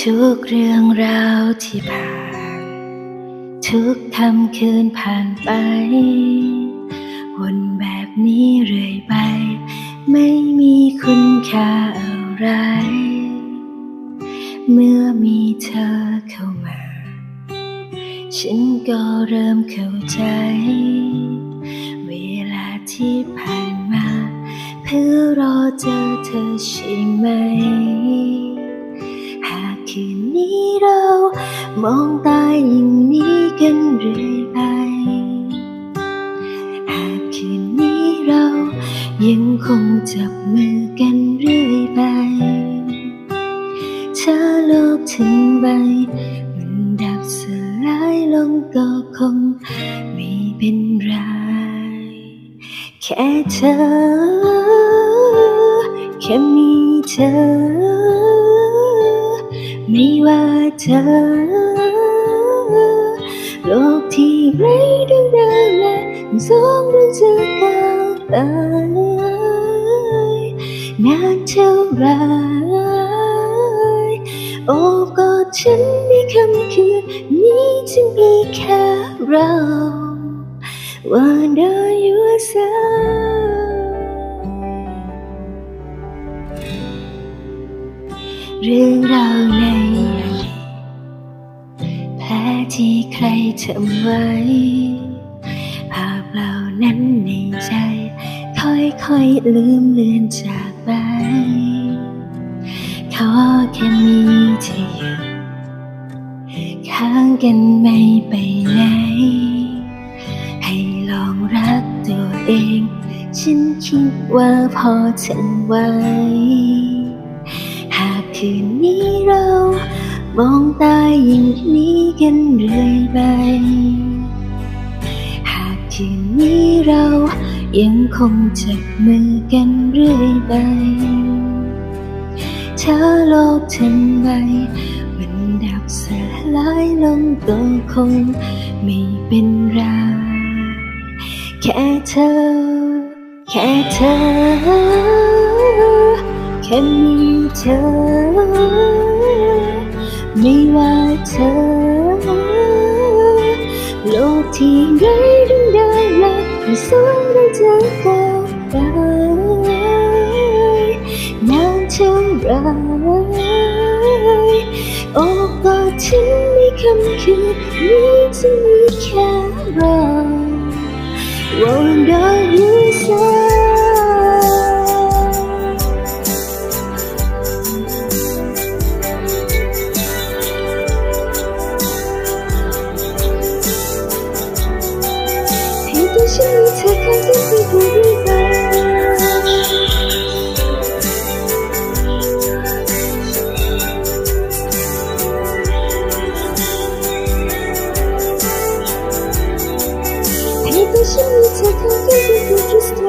ทุกเรื่องราวที่ผ่าน ทุกคำคืนผ่านไป วนแบบนี้เรื่อยไป ไม่มีคุณค่าอะไร เมื่อมีเธอเข้ามา ฉันก็เริ่มเข้าใจ เวลาที่ผ่านมา เพื่อรอเจอเธอใช่ไหม หากคืนนี้เรา มองตาอย่างนี้กันเรื่อยไป หากคืนนี้เรา ยังคงจับมือกันเรื่อยไปถ้าโลกถึงใบมันดับสลาย ลงก็คงไม่เป็นไร แค่เธอ แค่มีเธอ ไม่ว่าเธอ โลกที่ไร้เรื่องราวและสองเราจะก้าวไปนานเท่าไร ฉันในคำคืนนี้จะมีแค่เรา Wonder yourself เรื่องราวในอดีตแผลที่ใครทำไว้ ภาพเหล่านั้นในใจ ค่อยๆลืมเลือนจากไปขอแค่มีเธออยู่ ข้างกันไม่ไปไหน ให้ลองรักตัวเอง ฉันคิดว่าพอฉันไหวหากคืนนี้เรา มองตาอย่างนี้กันเรื่อยไป หากคืนนี้เรายังคงจับมือกันเรื่อยไปถ้าโลกทั้งใบมันดับ สลายลงก็คงไม่เป็นไรแค่เธอ แค่เธอ แค่มีเธอ ไม่ว่าเธอ โลกที่ไร้เรื่องราวและสองเราจะก้าไปนานเท่าไร ฉันในค่ำคืนนี้จะมีแค่เรา Wonder yourself ให้ตัวฉันมีเธอ ให้ตัวฉัน